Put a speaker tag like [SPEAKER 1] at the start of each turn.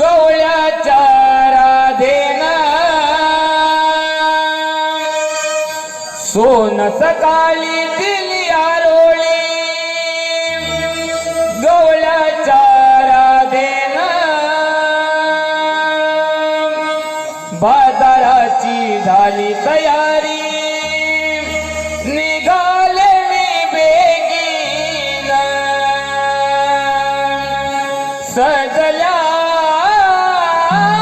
[SPEAKER 1] गवळ्याच्या राधेना सोन सकाळी दिली आरोळी. गवळ्याच्या देना बाजाराची झाली तयारी. निघाले मी बेगीन. सजल्या या